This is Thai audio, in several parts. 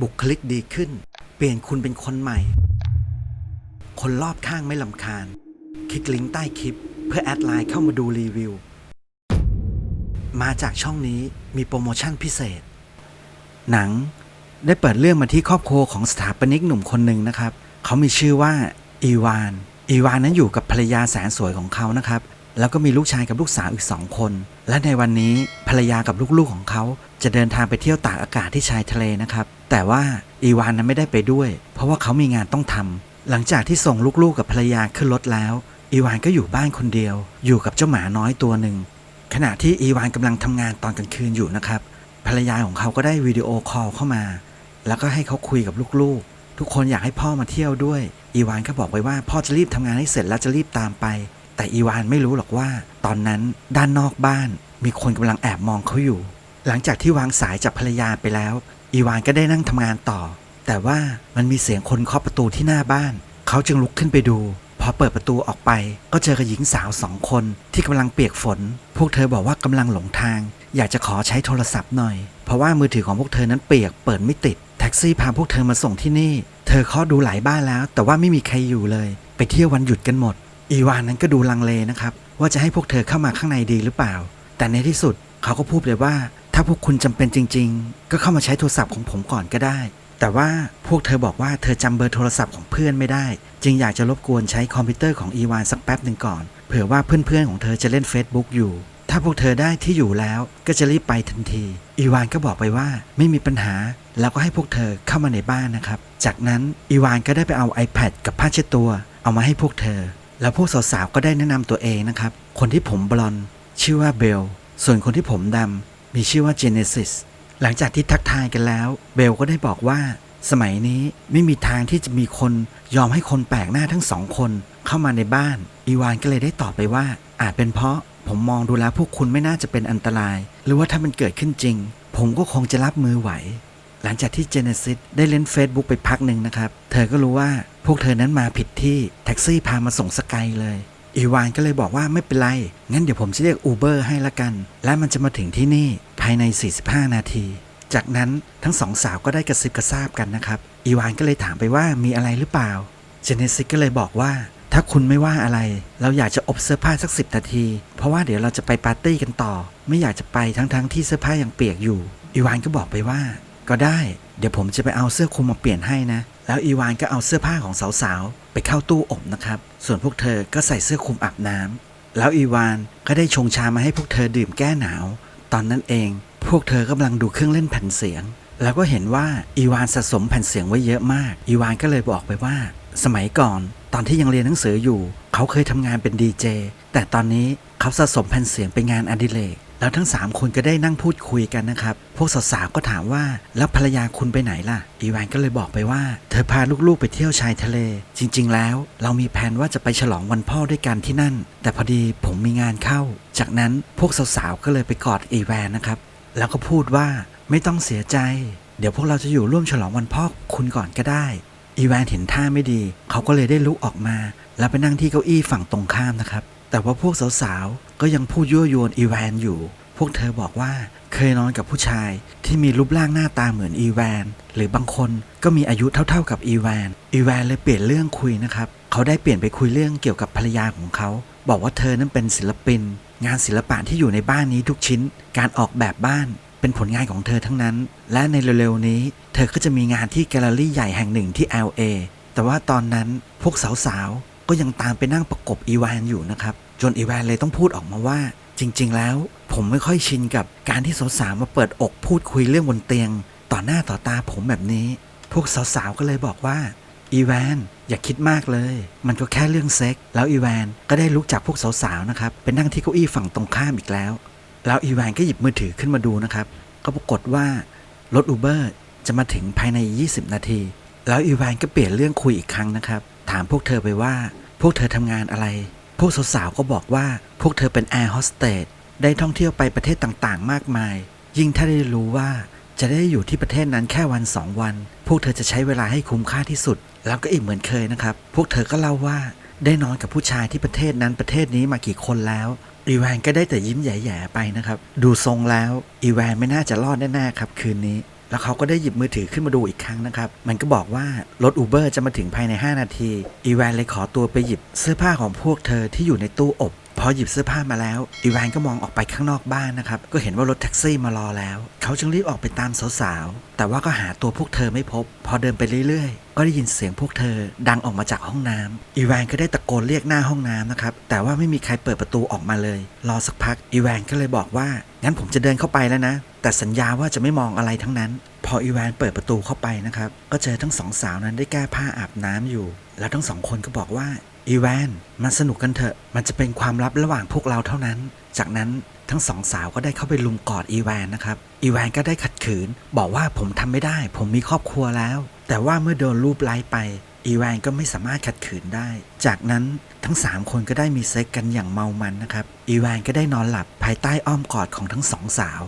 บุคลิกดีขึ้น เปลี่ยนคุณเป็นคนใหม่ คนรอบข้างไม่ลำคาญ คลิกลิงก์ใต้คลิป เพื่อแอดไลน์เข้ามาดูรีวิว มาจากช่องนี้มีโปรโมชั่นพิเศษ หนังได้เปิดเรื่องมาที่ครอบครัวของสถาปนิกหนุ่มคนหนึ่งนะครับ เขามีชื่อว่าอีวาน อีวานนั้นอยู่กับภรรยาแสนสวยของเขานะครับ แล้วก็มีลูกชายกับลูกสาวอีกสองคน และในวันนี้ภรรยากับลูกๆของเขา จะเดินทางไปเที่ยวตากอากาศที่ชายทะเลนะครับ แต่ว่าอีวานนั้นไม่ได้ไปด้วย เพราะว่าเขามีงานต้องทำหลังจากที่ส่งลูกๆกับภรรยาขึ้นรถแล้ว อีวานก็อยู่บ้านคนเดียว อยู่กับเจ้าหมาน้อยตัวหนึ่งขณะที่อีวานกำลังทำงานตอนกลางคืนอยู่นะครับ ภรรยาของเขาก็ได้วิดีโอคอลเข้ามา แล้วก็ให้เขาคุยกับลูกๆ ทุกคนอยากให้พ่อมาเที่ยวด้วย อีวานก็บอกไปว่าพ่อจะรีบทำงานให้เสร็จแล้วจะรีบตามไป แต่อีวานไม่รู้หรอกว่า ตอนนั้นด้านนอกบ้านมีคนกำลังแอบมองเขาอยู่ หลังจากที่วางสายจากภรรยาไปแล้ว อีวานก็ได้นั่งทำงานต่อ แต่ว่ามันมีเสียงคนเคาะประตูที่หน้าบ้าน เขาจึงลุกขึ้นไปดูพอเปิดประตูออกไป ก็เจอกับหญิงสาวสองคนที่กำลังเปียกฝน พวกเธอบอกว่ากำลังหลงทาง อยากจะขอใช้โทรศัพท์หน่อย เพราะว่ามือถือของพวกเธอนั้นเปียกเปิดไม่ติด แท็กซี่พาพวกเธอมาส่งที่นี่ เธอเคาะดูหลายบ้านแล้ว แต่ว่าไม่มีใครอยู่เลย ไปเที่ยววันหยุดกันหมด อีวานนั้นก็ดูลังเลนะครับ ว่าจะให้พวกเธอเข้ามาข้างในดีหรือเปล่า แต่ในที่สุดเขาก็พูดเลยว่า ถ้าพวกคุณจำเป็นจริง ๆ ก็เข้ามาใช้โทรศัพท์ของผมก่อนก็ได้ แต่ว่าพวกเธอบอกว่าเธอจำเบอร์โทรศัพท์ของเพื่อนไม่ได้ จึงอยากจะรบกวนใช้คอมพิวเตอร์ของอีวานสักแป๊บหนึ่งก่อนเผื่อว่าเพื่อนๆของเธอจะเล่น Facebook อยู่ถ้าพวกเธอได้ที่อยู่แล้วก็จะรีบไปทันที อีวานก็บอกไปว่าไม่มีปัญหา แล้วก็ให้พวกเธอเข้ามาในบ้านนะครับ จากนั้นอีวานก็ได้ไปเอา iPad กับผ้าเช็ดตัว เอามาให้พวกเธอ แล้วพวกสาวๆก็ได้แนะนำตัวเองนะครับ คนที่ผมบลอนชื่อว่าเบล ส่วนคนที่ผมดำมีชื่อว่าเจเนซิสหลังจากที่ทักทายกันแล้ว เบลก็ได้บอกว่า สมัยนี้ไม่มีทางที่จะมีคนยอมให้คนแปลกหน้าทั้งสองคนเข้ามาในบ้าน อีวานก็เลยได้ตอบไปว่า อาจเป็นเพราะผมมองดูแล้วพวกคุณไม่น่าจะเป็นอันตราย หรือว่าถ้ามันเกิดขึ้นจริง ผมก็คงจะรับมือไหว หลังจากที่เจเนซิสได้เล่น Facebook ไปพักหนึ่งนะครับ เธอก็รู้ว่าพวกเธอนั้นมาผิดที่แท็กซี่พามาส่งสกายเลย อีวานก็เลยบอกว่าไม่เป็นไร งั้นเดี๋ยวผมจะเรียกอูเบอร์ให้ละกัน และมันจะมาถึงที่นี่ภายใน 45 นาที จากนั้นทั้งสองสาวก็ได้กระซิบกระซาบกันนะครับ อีวานก็เลยถามไปว่ามีอะไรหรือเปล่า เจเนซิสก็เลยบอกว่าถ้าคุณไม่ว่าอะไร เราอยากจะอบเสื้อผ้าสักสิบนาที เพราะว่าเดี๋ยวเราจะไปปาร์ตี้กันต่อ ไม่อยากจะไปทั้งๆที่เสื้อผ้ายังเปียกอยู่ อีวานก็บอกไปว่า ก็ได้ เดี๋ยวผมจะไปเอาเสื้อคลุมมาเปลี่ยนให้นะ แล้วอีวานก็เอาเสื้อผ้าของสาวๆ ไปเข้าตู้อบนะครับ ส่วนพวกเธอก็ใส่เสื้อคลุมอาบน้ำแล้วอีวานก็ได้ชงชามาให้พวกเธอดื่มแก้หนาว ตอนนั้นเอง พวกเธอกำลังดูเครื่องเล่นแผ่นเสียง แล้วก็เห็นว่าอีวานสะสมแผ่นเสียงไว้เยอะมาก อีวานก็เลยบอกไปว่า สมัยก่อนตอนที่ยังเรียนหนังสืออยู่ เขาเคยทำงานเป็นดีเจ แต่ตอนนี้เขาสะสมแผ่นเสียงเป็นงานอดิเรก แล้วทั้ง 3 คนก็ได้นั่งพูดคุยกันนะครับ พวกสาวๆก็ถามว่าแล้วภรรยาคุณไปไหนล่ะ อีวานก็เลยบอกไปว่า เธอพาลูกๆไปเที่ยวชายทะเล จริง ๆ แล้ว เรามีแผนว่าจะไปฉลองวันพ่อด้วยกันที่นั่น แต่พอดีผมมีงานเข้า จากนั้นพวกสาวๆก็เลยไปกอดอีแวนนะครับ แล้วก็พูดว่าไม่ต้องเสียใจ เดี๋ยวพวกเราจะอยู่ร่วมฉลองวันพ่อคุณก่อนก็ได้ อีแวนเห็นท่าไม่ดี เขาก็เลยได้ลุกออกมา แล้วไปนั่งที่เก้าอี้ฝั่งตรงข้ามนะครับ แต่ว่าพวกสาวๆ ก็ยังพูดยั่วยวนอีแวนอยู่ พวกเธอบอกว่าเคยนอนกับผู้ชายที่มีรูปร่างหน้าตาเหมือนอีแวน หรือบางคนก็มีอายุเท่าๆกับอีแวน อีแวนเลยเปลี่ยนเรื่องคุยนะครับ เขาได้เปลี่ยนไปคุยเรื่องเกี่ยวกับภรรยาของเขา บอกว่าเธอนั้นเป็นศิลปิน งานศิลปะที่อยู่ในบ้านนี้ทุกชิ้น การออกแบบบ้านเป็นผลงานของเธอทั้งนั้น และในเร็วๆนี้ เธอก็จะมีงานที่แกลเลอรี่ใหญ่แห่งหนึ่งที่ LA แต่ว่าตอนนั้นพวกสาวๆก็ยังตามไปนั่งประกบอีแวนอยู่นะครับ จนอีแวนเลยต้องพูดออกมาว่า จริง ๆ แล้วผมไม่ค่อยชินกับการที่สาวๆมาเปิดอกพูดคุยเรื่องบนเตียง ต่อหน้าต่อตาผมแบบนี้ พวกสาวๆก็เลยบอกว่าอีแวนอย่าคิดมากเลย มันก็แค่เรื่องเซ็ก แล้วอีแวนก็ได้ลุกจากพวกสาวๆนะครับไปนั่งที่เก้าอี้ฝั่งตรงข้ามอีกแล้ว แล้วอีแวนก็หยิบมือถือขึ้นมาดูนะครับ ก็ปรากฏว่ารถอูเบอร์จะมาถึงภายใน 20 นาที แล้วอีแวนก็เปลี่ยนเรื่องคุยอีกครั้งนะครับ ถามพวกเธอไปว่า พวกเธอทำงานอะไร วกสาวๆก็บอกว่าพวกเธอเป็นแอร์โฮสเตสได้ท่องเที่ยวไปประเทศต่างๆ มากมาย ยิ่งถ้าได้รู้ว่าจะได้อยู่ที่ประเทศนั้นแค่วันสองวัน พวกเธอจะใช้เวลาให้คุ้มค่าที่สุด แล้วก็อีกเหมือนเคยนะครับ พวกเธอก็เล่าว่าได้นอนกับผู้ชายที่ประเทศนั้นประเทศนี้มากี่คนแล้ว อีแวนก็ได้แต่ยิ้มแย่ๆไปนะครับ ดูทรงแล้ว อีแวนไม่น่าจะรอดแน่ๆครับคืนนี้ แล้วเขาก็ได้หยิบมือถือขึ้นมาดูอีกครั้งนะครับ มันก็บอกว่ารถอูเบอร์จะมาถึงภายใน 5 นาที อีแวนเลยขอตัวไปหยิบเสื้อผ้าของพวกเธอที่อยู่ในตู้อบ พอหยิบเสื้อผ้ามาแล้ว อีแวนก็มองออกไปข้างนอกบ้านนะครับ ก็เห็นว่ารถแท็กซี่มารอแล้ว เขาจึงรีบออกไปตามสาวๆ แต่ว่าก็หาตัวพวกเธอไม่พบ พอเดินไปเรื่อยๆ ก็ได้ยินเสียงพวกเธอดังออกมาจากห้องน้ำอีแวนก็ได้ตะโกนเรียกหน้าห้องน้ำนะครับ แต่ว่าไม่มีใครเปิดประตูออกมาเลย รอสักพัก อีแวนก็เลยบอกว่า งั้นผมจะเดินเข้าไปแล้วนะ แต่สัญญาว่าจะไม่มองอะไรทั้งนั้น พออีแวนเปิดประตูเข้าไปนะครับ ก็เจอทั้งสองสาวนั้นได้แก้ผ้าอาบน้ำอยู่ แล้วทั้งสองคนก็บอกว่าอีแวนมาสนุกกันเถอะ มันจะเป็นความลับระหว่างพวกเราเท่านั้น จากนั้นทั้งสองสาวก็ได้เข้าไปลุมกอดอีแวนนะครับ อีแวนก็ได้ขัดขืน บอกว่าผมทำไม่ได้ ผมมีครอบครัวแล้ว แต่ว่าเมื่อโดนรูปไล้ไป อีแวนก็ไม่สามารถขัดขืนได้ จากนั้นทั้งสามคนก็ได้มีเซ็กกันอย่างเมามันนะครับ อีแวนก็ได้นอนหลับภายใต้อ้อมกอดของทั้งสองสาว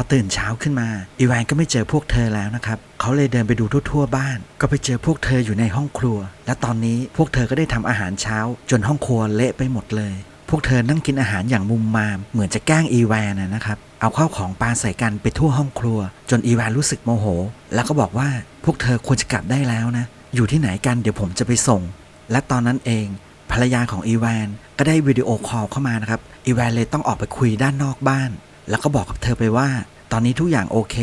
อตื่นเช้าขึ้นมา อีแวนก็ไม่เจอพวกเธอแล้วนะครับ เขาเลยเดินไปดูทั่วๆบ้าน ก็ไปเจอพวกเธออยู่ในห้องครัว และตอนนี้พวกเธอก็ได้ทำอาหารเช้า จนห้องครัวเละไปหมดเลย พวกเธอนั่งกินอาหารอย่างมุมมาม เหมือนจะแกล้งอีแวนนะนะครับ เอาข้าวของปาใส่กันไปทั่วห้องครัว จนอีแวนรู้สึกโมโห แล้วก็บอกว่าพวกเธอควรจะกลับได้แล้วนะ อยู่ที่ไหนกันเดี๋ยวผมจะไปส่ง และตอนนั้นเองภรรยาของอีแวนก็ได้วิดีโอคอลเข้ามานะครับ อีแวนเลยต้องออกไปคุยด้านนอกบ้าน แล้วก็บอกกับเธอไปว่า ตอนนี้ทุกอย่างโอเค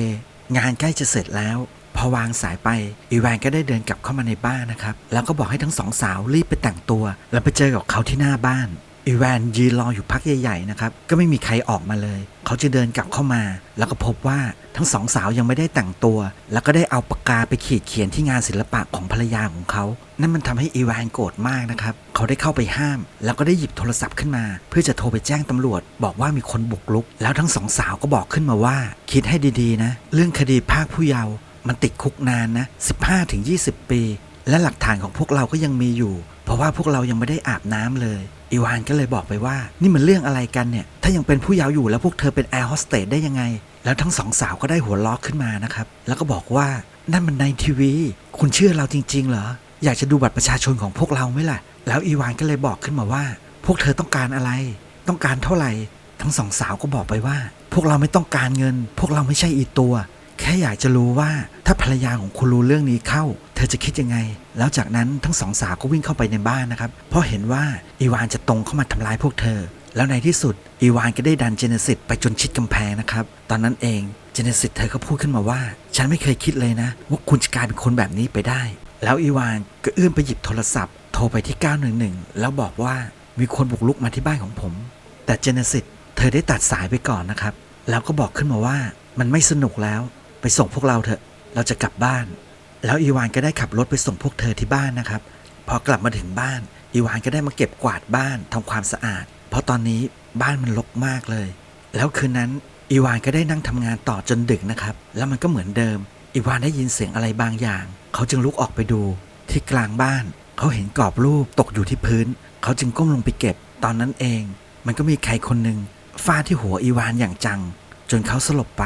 งานใกล้จะเสร็จแล้ว พอวางสายไปอีแวนก็ได้เดินกลับเข้ามาในบ้านนะครับ แล้วก็บอกให้ทั้งสองสาวรีบไปแต่งตัว แล้วไปเจอกับเขาที่หน้าบ้าน อีแวนยืนรออยู่พักใหญ่ๆนะครับก็ไม่มีใครออกมาเลย เขาจะเดินกลับเข้ามา แล้วก็พบว่าทั้งสองสาวยังไม่ได้แต่งตัว แล้วก็ได้เอาปากกาไปขีดเขียนที่งานศิลปะของภรรยาของเขา นั่นมันทำให้อีแวนโกรธมากนะครับ เขาได้เข้าไปห้าม แล้วก็ได้หยิบโทรศัพท์ขึ้นมา เพื่อจะโทรไปแจ้งตำรวจ บอกว่ามีคนบุกรุก แล้วทั้งสองสาวก็บอกขึ้นมาว่า คิดให้ดีๆนะ เรื่องคดีภาคผู้เยาว์มันติดคุกนานนะ 15-20 ปี และหลักฐานของพวกเราก็ยังมีอยู่ เพราะว่าพวกเรายังไม่ได้อาบน้ำเลย อีวานก็เลยบอกไปว่า นี่มันเรื่องอะไรกันเนี่ย ถ้ายังเป็นผู้เยาว์อยู่แล้วพวกเธอเป็นแอร์โฮสเตสได้ยังไง แล้วทั้งสองสาวก็ได้หัวล้อขึ้นมานะครับ แล้วก็บอกว่านั่นมันในทีวี คุณเชื่อเราจริง ๆ เหรอ อยากจะดูบัตรประชาชนของพวกเราไหมล่ะ แล้วอีวานก็เลยบอกขึ้นมาว่า พวกเธอต้องการอะไร ต้องการเท่าไหร่ ทั้งสองสาวก็บอกไปว่า พวกเราไม่ต้องการเงิน พวกเราไม่ใช่อีตัว แค่อยากจะรู้ว่าถ้าภรรยาของคุณรู้เรื่องนี้เข้า เธอจะคิดยังไง แล้วจากนั้นทั้งสองสาวก็วิ่งเข้าไปในบ้านนะครับ เพราะเห็นว่าอีวานจะตรงเข้ามาทำร้ายพวกเธอ แล้วในที่สุดอีวานก็ได้ดันเจเนซิสไปจนชิดกำแพงนะครับ ตอนนั้นเองเจเนซิสเธอก็พูดขึ้นมาว่า ฉันไม่เคยคิดเลยนะ ว่าคุณจะกลายเป็นคนแบบนี้ไปได้ แล้วอีวานก็เอื้อมไปหยิบโทรศัพท์ โทรไปที่ 911 แล้วบอกว่ามีคนบุกลุกมาที่บ้านของผม แต่เจเนซิสเธอได้ตัดสายไปก่อนนะครับ แล้วก็บอกขึ้นมาว่ามันไม่สนุกแล้ว ไปส่งพวกเราเถอะ เราจะกลับบ้าน แล้วอีวานก็ได้ขับรถไปส่งพวกเธอที่บ้านนะครับ พอกลับมาถึงบ้าน อีวานก็ได้มาเก็บกวาดบ้านทำความสะอาด เพราะตอนนี้บ้านมันรกมากเลย แล้วคืนนั้นอีวานก็ได้นั่งทำงานต่อจนดึกนะครับ แล้วมันก็เหมือนเดิม อีวานได้ยินเสียงอะไรบางอย่าง เขาจึงลุกออกไปดู ที่กลางบ้าน เขาเห็นกรอบรูปตกอยู่ที่พื้น เขาจึงก้มลงไปเก็บ ตอนนั้นเอง มันก็มีใครคนหนึ่งฟาดที่หัวอีวานอย่างจัง จนเขาสลบไป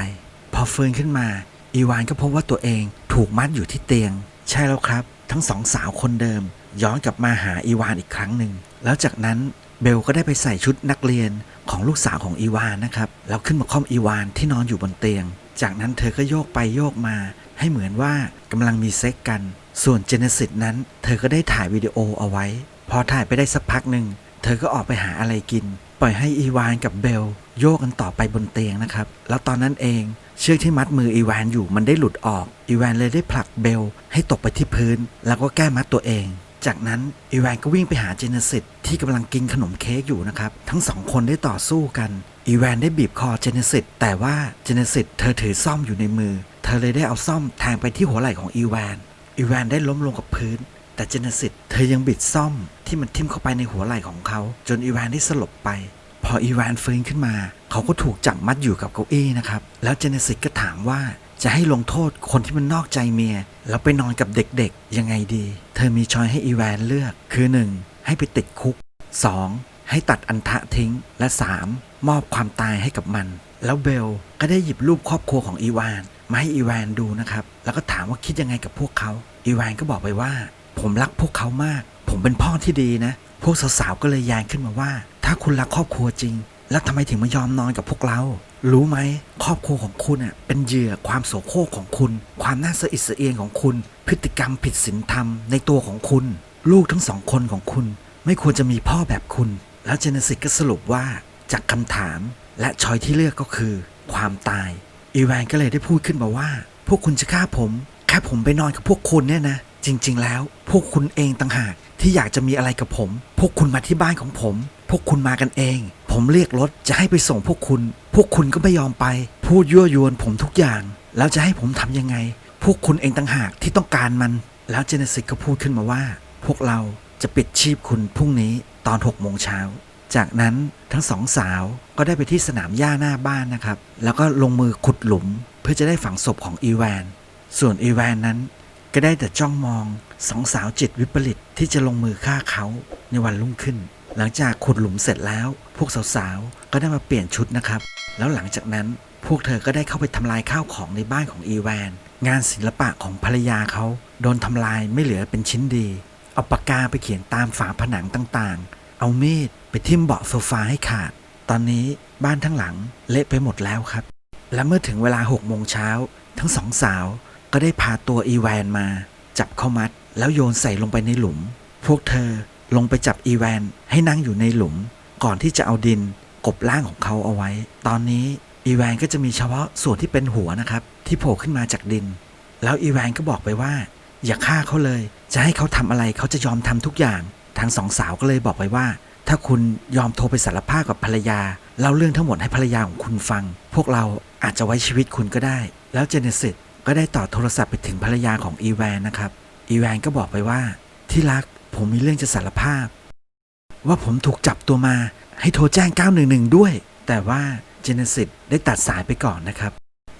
พอฟื้นขึ้นมา อีวานก็พบว่าตัวเองถูกมัดอยู่ที่เตียง ใช่แล้วครับ ทั้งสองสาวคนเดิม ย้อนกลับมาหาอีวานอีกครั้งหนึ่ง แล้วจากนั้นเบลก็ได้ไปใส่ชุดนักเรียนของลูกสาวของอีวานนะครับ แล้วขึ้นมาคล่อมอีวานที่นอนอยู่บนเตียง จากนั้นเธอก็โยกไปโยกมา ให้เหมือนว่ากำลังมีเซ็กกัน ส่วนเจเนซิสนั้น เธอก็ได้ถ่ายวิดีโอเอาไว้ พอถ่ายไปได้สักพักหนึ่ง เธอก็ออกไปหาอะไรกิน ปล่อยให้อีวานกับเบลโยกกันต่อไปบนเตียงนะครับ แล้วตอนนั้นเอง เชือกที่มัดมืออีแวนอยู่มันได้หลุดออก อีแวนเลยได้ผลักเบลให้ตกไปที่พื้น แล้วก็แก้มัดตัวเอง จากนั้นอีแวนก็วิ่งไปหาเจเนซิสที่กำลังกินขนมเค้กอยู่นะครับ ทั้งสองคนได้ต่อสู้กัน อีแวนได้บีบคอเจเนซิสแต่ว่าเจเนซิสเธอถือซ่อมอยู่ในมือ เธอเลยได้เอาซ่อมแทงไปที่หัวไหล่ของอีแวน อีแวนได้ล้มลงกับพื้น แต่เจเนซิสเธอยังบิดซ่อมที่มันทิ่มเข้าไปในหัวไหล่ของเขา จนอีแวนได้สลบไป พออีวานฟื้นขึ้นมา เขาก็ถูกจับมัดอยู่กับเก้าอี้นะครับ แล้วเจเนซิสก็ถามว่าจะให้ลงโทษคนที่มันนอกใจเมีย แล้วไปนอนกับเด็กๆ ยังไงดี เธอมีช้อยให้อีแวนเลือก คือ 1. ให้ไปติดคุก 2. ให้ตัดอันทะทิ้ง และ 3. มอบความตายให้กับมัน แล้วเบลก็ได้หยิบรูปครอบครัวของอีวานมาให้อีแวนดูนะครับ แล้วก็ถามว่าคิดยังไงกับพวกเขา อีแวนก็บอกไปว่า ผมรักพวกเขามาก ผมเป็นพ่อที่ดีนะ พวกสาวๆก็เลยย้งขึ้นมาว่า ถ้าคุณรักครอบครัวจริง แล้วทำไมถึงมายอมนอนกับพวกเรา รู้ไหม ครอบครัวของคุณอะเป็นเหยื่อความโสโครกของคุณ ความน่าสะอิดสะเอียนของคุณ พฤติกรรมผิดศีลธรรมในตัวของคุณ ลูกทั้งสองคนของคุณ ไม่ควรจะมีพ่อแบบคุณ แล้วเจเนซิสก็สรุปว่าจากคำถามและชอยที่เลือกก็คือ ความตายอีแวนก็เลยได้พูดขึ้นมาว่า พวกคุณจะฆ่าผมแค่ผมไปนอนกับพวกคุณเนี่ยนะ จริง ๆ แล้ว พวกคุณเองต่างหากที่อยากจะมีอะไรกับผม พวกคุณมาที่บ้านของผม พวกคุณมากันเอง ผมเรียกรถจะให้ไปส่งพวกคุณ พวกคุณก็ไม่ยอมไป พูดยั่วยวนผมทุกอย่าง แล้วจะให้ผมทำยังไง พวกคุณเองต่างหากที่ต้องการมัน แล้วเจเนซิสก็พูดขึ้นมาว่า พวกเราจะปิดชีพคุณพรุ่งนี้ตอน6โมงเช้า จากนั้นทั้งสองสาวก็ได้ไปที่สนามหญ้าหน้าบ้านนะครับ แล้วก็ลงมือขุดหลุม เพื่อจะได้ฝังศพของอีแวน ส่วนอีแวนนั้น ก็ได้แต่จ้องมองสองสาวจิตวิปริตที่จะลงมือฆ่าเขาในวันรุ่งขึ้น หลังจากขุดหลุมเสร็จแล้ว พวกสาวๆ ก็ได้มาเปลี่ยนชุดนะครับ แล้วหลังจากนั้นพวกเธอก็ได้เข้าไปทำลายข้าวของในบ้านของอีแวน งานศิลปะของภรรยาเขาโดนทำลายไม่เหลือเป็นชิ้นดี เอาปากกาไปเขียนตามฝาผนังต่างๆ เอามีดไปทิ่มเบาะโซฟาให้ขาด ตอนนี้บ้านทั้งหลังเละไปหมดแล้วครับ และเมื่อถึงเวลา6โมงเช้าทั้งสองสาว ก็ได้พาตัวอีแวนมา จับเข้ามัด แล้วโยนใส่ลงไปในหลุม พวกเธอลงไปจับอีแวนให้นั่งอยู่ในหลุม ก่อนที่จะเอาดินกบร่างของเขาเอาไว้ ตอนนี้อีแวนก็จะมีเฉพาะส่วนที่เป็นหัวนะครับ ที่โผล่ขึ้นมาจากดิน แล้วอีแวนก็บอกไปว่า อย่าฆ่าเขาเลย จะให้เขาทำอะไรเขาจะยอมทำทุกอย่าง ทางสองสาวก็เลยบอกไปว่า ถ้าคุณยอมโทรไปสารภาพกับภรรยาเล่าเรื่องทั้งหมดให้ภรรยาของคุณฟัง พวกเราอาจจะไว้ชีวิตคุณก็ได้ แล้วเจเนซิส ก็ได้ต่อโทรศัพท์ไปถึงภรรยาของอีแวนนะครับ อีแวนก็บอกไปว่า ที่รักผมมีเรื่องจะสารภาพ ว่าผมถูกจับตัวมา ให้โทรแจ้ง 911 ด้วย แต่ว่าเจเนซิสได้ตัดสายไปก่อนนะครับ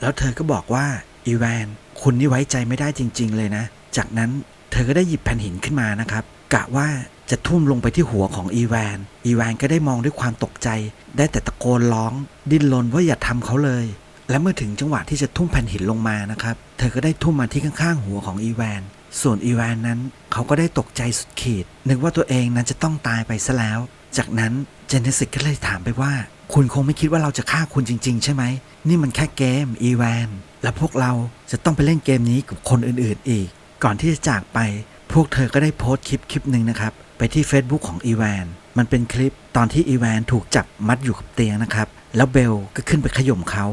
แล้วเธอก็บอกว่าอีแวนคุณนี่ไว้ใจไม่ได้จริง ๆ เลยนะ จากนั้นเธอก็ได้หยิบแผ่นหินขึ้นมานะครับ กะว่าจะทุ่มลงไปที่หัวของอีแวน อีแวนก็ได้มองด้วยความตกใจ ได้แต่ตะโกนร้อง ดิ้นรนว่าอย่าทำเขาเลย และเมื่อถึงจังหวะที่จะทุ่มแผ่นหินลงมานะครับ เธอก็ได้ทุ่มมาที่ข้างๆหัวของอีแวน ส่วนอีแวนนั้นเขาก็ได้ตกใจสุดขีด นึกว่าตัวเองนั้นจะต้องตายไปซะแล้ว จากนั้นเจเนซิสก็เลยถามไปว่า คุณคงไม่คิดว่าเราจะฆ่าคุณจริง ๆ ใช่ไหม นี่มันแค่เกมอีแวน และพวกเราจะต้องไปเล่นเกมนี้กับคนอื่นๆอีก ก่อนที่จะจากไป พวกเธอก็ได้โพสต์คลิปคลิปหนึ่งนะครับ ไปที่ Facebook ของอีแวน มันเป็นคลิปตอนที่อีแวนถูกจับมัดอยู่กับเตียงนะครับ แล้วเบลก็ขึ้นไปขย่มเขา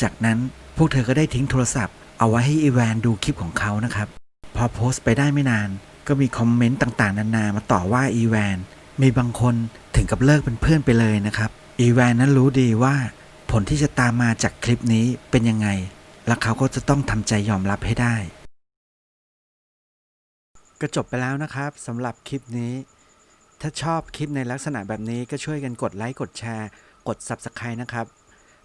จากนั้นพวกเธอก็ได้ทิ้งโทรศัพท์ เอาไว้ให้อีแวนดูคลิปของเขานะครับ พอโพสต์ไปได้ไม่นาน ก็มีคอมเมนต์ต่างๆ นานามาต่อว่าอีแวน มีบางคนถึงกับเลิกเป็นเพื่อนไปเลยนะครับ อีแวนนั้นรู้ดีว่า ผลที่จะตามมาจากคลิปนี้เป็นยังไง และเขาก็จะต้องทำใจยอมรับให้ได้ ก็จบไปแล้วนะครับสำหรับคลิปนี้ ถ้าชอบคลิปในลักษณะแบบนี้ก็ช่วยกันกดไลค์กดแชร์ กด Subscribe นะครับ